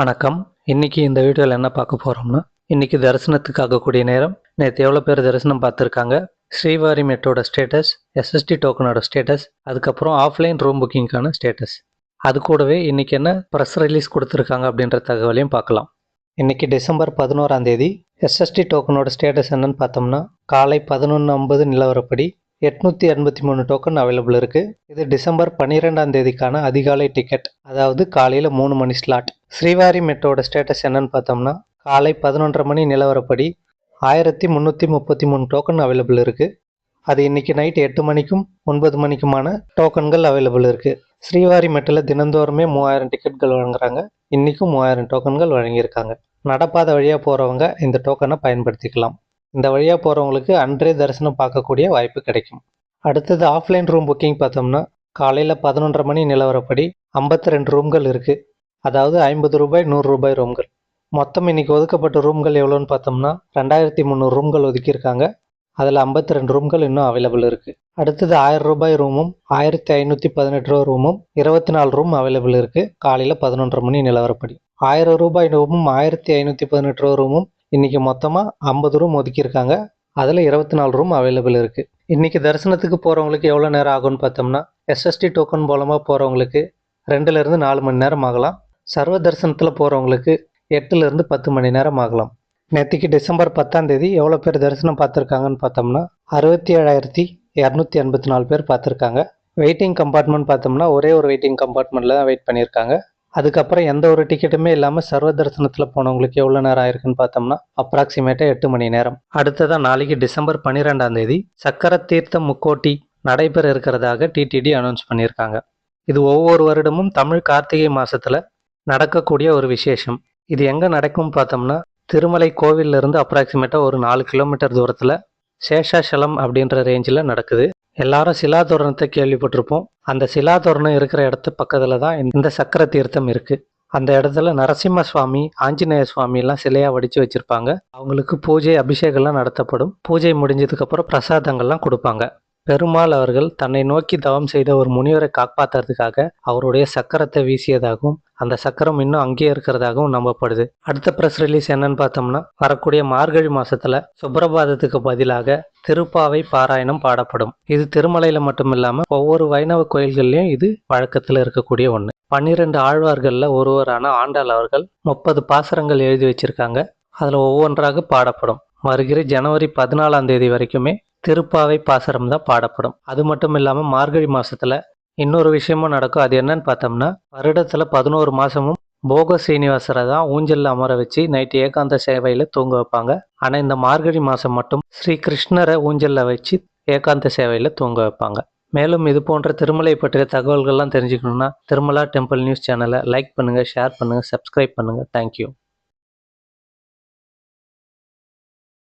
வணக்கம். இன்னைக்கு இந்த வீடியோவில் என்ன பார்க்க போகிறோம்னா இன்னைக்கு தரிசனத்துக்காக கூடிய நேரம். நேற்று எவ்வளோ பேர் தரிசனம் பார்த்துருக்காங்க? ஸ்ரீவாரி மெட்ரோட ஸ்டேட்டஸ் எஸ்எஸ்டி டோக்கனோட ஸ்டேட்டஸ் அதுக்கப்புறம் ஆஃப்லைன் ரூம் புக்கிங்க்கான ஸ்டேட்டஸ் அது கூடவே இன்னைக்கு என்ன ப்ரெஸ் ரிலீஸ் கொடுத்துருக்காங்க அப்படின்ற தகவலையும் பார்க்கலாம். இன்னைக்கு டிசம்பர் பதினோராம் தேதி எஸ்எஸ்டி டோக்கனோட ஸ்டேட்டஸ் என்னன்னு பார்த்தோம்னா காலை பதினொன்று ஐம்பது நிலவரப்படி எட்நூற்றி எண்பத்தி மூணு டோக்கன் அவைலபிள் இருக்குது இது டிசம்பர் பன்னிரெண்டாம் தேதிக்கான அதிகாலை டிக்கெட் அதாவது காலையில் மூணு மணி ஸ்லாட் ஸ்ரீவாரி மெட்ரோட ஸ்டேட்டஸ் என்னன்னு பார்த்தோம்னா காலை பதினொன்றரை மணி நிலவரப்படி ஆயிரத்தி முந்நூற்றி முப்பத்தி மூணு டோக்கன் அவைலபிள் இருக்குது அது இன்னைக்கு நைட் எட்டு மணிக்கும் ஒன்பது மணிக்குமான டோக்கன்கள் அவைலபிள் இருக்குது ஸ்ரீவாரி மெட்டில் தினந்தோறுமே மூவாயிரம் டிக்கெட்கள் வழங்குறாங்க இன்றைக்கும் மூவாயிரம் டோக்கன்கள் வழங்கியிருக்காங்க. நடப்பாத வழியாக போகிறவங்க இந்த டோக்கனை பயன்படுத்திக்கலாம். இந்த வழியாக போகிறவங்களுக்கு அன்றே தரிசனம் பார்க்கக்கூடிய வாய்ப்பு கிடைக்கும். அடுத்தது ஆஃப்லைன் ரூம் புக்கிங் பார்த்தோம்னா காலையில் பதினொன்றரை மணி நிலவரப்படி ஐம்பத்தி ரெண்டு ரூம்கள் இருக்குது அதாவது ஐம்பது ரூபாய் நூறு ரூபாய் ரூம்கள் மொத்தம் இன்னைக்கு ஒதுக்கப்பட்ட ரூம்கள் எவ்வளோன்னு பார்த்தோம்னா ரெண்டாயிரத்தி முந்நூறு ரூம்கள் ஒதுக்கியிருக்காங்க. அதில் ஐம்பத்தி ரெண்டு ரூம்கள் இன்னும் அவைலபிள் இருக்குது அடுத்தது ஆயிரம் ரூபாய் ரூமும் ஆயிரத்தி ஐநூற்றி பதினெட்டு ரூபா ரூமும் இருபத்தி நாலு ரூம் அவைலபிள் இருக்குது காலையில் பதினொன்றரை மணி நிலவரப்படி. ஆயிரம் ரூபாய் ரூமும் ஆயிரத்தி ஐநூற்றி பதினெட்டு ரூபா ரூமும் இன்றைக்கி மொத்தமாக ஐம்பது ரூம் ஒதுக்கியிருக்காங்க. அதில் இருபத்தி நாலு ரூம் அவைலபிள் இருக்குது இன்றைக்கி தரிசனத்துக்கு போகிறவங்களுக்கு எவ்வளோ நேரம் ஆகும்னு பார்த்தோம்னா எஸ்எஸ்டி டோக்கன் மூலமாக போகிறவங்களுக்கு ரெண்டுலேருந்து நாலு மணி நேரம் ஆகலாம். சர்வ தரிசனத்தில் போகிறவங்களுக்கு எட்டுலேருந்து பத்து மணி நேரம் ஆகலாம். நேற்றுக்கு டிசம்பர் பத்தாம் தேதி எவ்வளோ பேர் தரிசனம் பார்த்துருக்காங்கன்னு பார்த்தோம்னா அறுபத்தி ஏழாயிரத்தி இரநூத்தி எண்பத்தி நாலு பேர் பார்த்துருக்காங்க. வெயிட்டிங் கம்பார்ட்மெண்ட் பார்த்தோம்னா ஒரே ஒரு வெயிட்டிங் கம்பார்ட்மெண்ட்டில் தான் வெயிட் பண்ணியிருக்காங்க. அதுக்கப்புறம் எந்த ஒரு டிக்கெட்டுமே இல்லாமல் சர்வ தரிசனத்தில் போனவங்களுக்கு எவ்வளோ நேரம் ஆயிருக்குன்னு பார்த்தோம்னா அப்ராக்சிமேட்டாக எட்டு மணி நேரம். அடுத்ததான் நாளைக்கு டிசம்பர் பன்னிரெண்டாம் தேதி சக்கர தீர்த்தம் முக்கோட்டி நடைபெற இருக்கிறதாக டிடிடி அனௌன்ஸ் பண்ணியிருக்காங்க. இது ஒவ்வொரு வருடமும் தமிழ் கார்த்திகை மாதத்தில் நடக்கக்கூடிய ஒரு விசேஷம். இது எங்கே நடக்கும் பார்த்தோம்னா திருமலை கோவிலிருந்து அப்ராக்சிமேட்டாக ஒரு நாலு கிலோமீட்டர் தூரத்தில் சேஷாசலம் அப்படின்ற ரேஞ்சில் நடக்குது. எல்லாரும் சிலாதோரணத்தை கேள்விப்பட்டிருப்போம். அந்த சிலாதோரணம் இருக்கிற இடத்து பக்கத்தில் தான் இந்த சக்கர தீர்த்தம் இருக்கு. அந்த இடத்துல நரசிம்ம சுவாமி ஆஞ்சநேய சுவாமி எல்லாம் சிலையா வடிச்சு வச்சிருப்பாங்க. அவங்களுக்கு பூஜை அபிஷேகம்லாம் நடத்தப்படும். பூஜை முடிஞ்சதுக்கு அப்புறம் பிரசாதங்கள்லாம் கொடுப்பாங்க. பெருமாள் அவர்கள் தன்னை நோக்கி தவம் செய்த ஒரு முனிவரை காப்பாற்றுறதுக்காக அவருடைய சக்கரத்தை வீசியதாகவும் அந்த சக்கரம் இன்னும் அங்கேயே இருக்கிறதாகவும் நம்பப்படுது. அடுத்த ப்ரெஸ் ரிலீஸ் என்னன்னு பார்த்தோம்னா வரக்கூடிய மார்கழி மாசத்துல சுப்பிரபாதத்துக்கு பதிலாக திருப்பாவை பாராயணம் பாடப்படும். இது திருமலையில மட்டும் இல்லாம ஒவ்வொரு வைணவ கோயில்கள்லயும் இது வழக்கத்துல இருக்கக்கூடிய ஒண்ணு. பன்னிரெண்டு ஆழ்வார்கள்ல ஒருவரான ஆண்டாள் அவர்கள் முப்பது பாசரங்கள் எழுதி வச்சிருக்காங்க. அதுல ஒவ்வொன்றாக பாடப்படும். வருகிற ஜனவரி பதினாலாம் தேதி வரைக்குமே திருப்பாவை பாசரம் தான் பாடப்படும். அது மட்டும் இல்லாமல் மார்கழி மாசத்துல இன்னொரு விஷயமும் நடக்கும். அது என்னன்னு பார்த்தோம்னா வருடத்துல பதினோரு மாசமும் போக சீனிவாசரை தான் ஊஞ்சல்ல அமர வச்சு நைட்டு ஏகாந்த சேவையில தூங்க வைப்பாங்க. ஆனா இந்த மார்கழி மாசம் மட்டும் ஸ்ரீ கிருஷ்ணரை ஊஞ்சல்ல வச்சு ஏகாந்த சேவையில தூங்க வைப்பாங்க. மேலும் இது போன்ற திருமலை பற்றிய தகவல்கள்லாம் தெரிஞ்சுக்கணும்னா திருமலா டெம்பிள் நியூஸ் சேனலை லைக் பண்ணுங்க ஷேர் பண்ணுங்க சப்ஸ்கிரைப் பண்ணுங்க. Thank you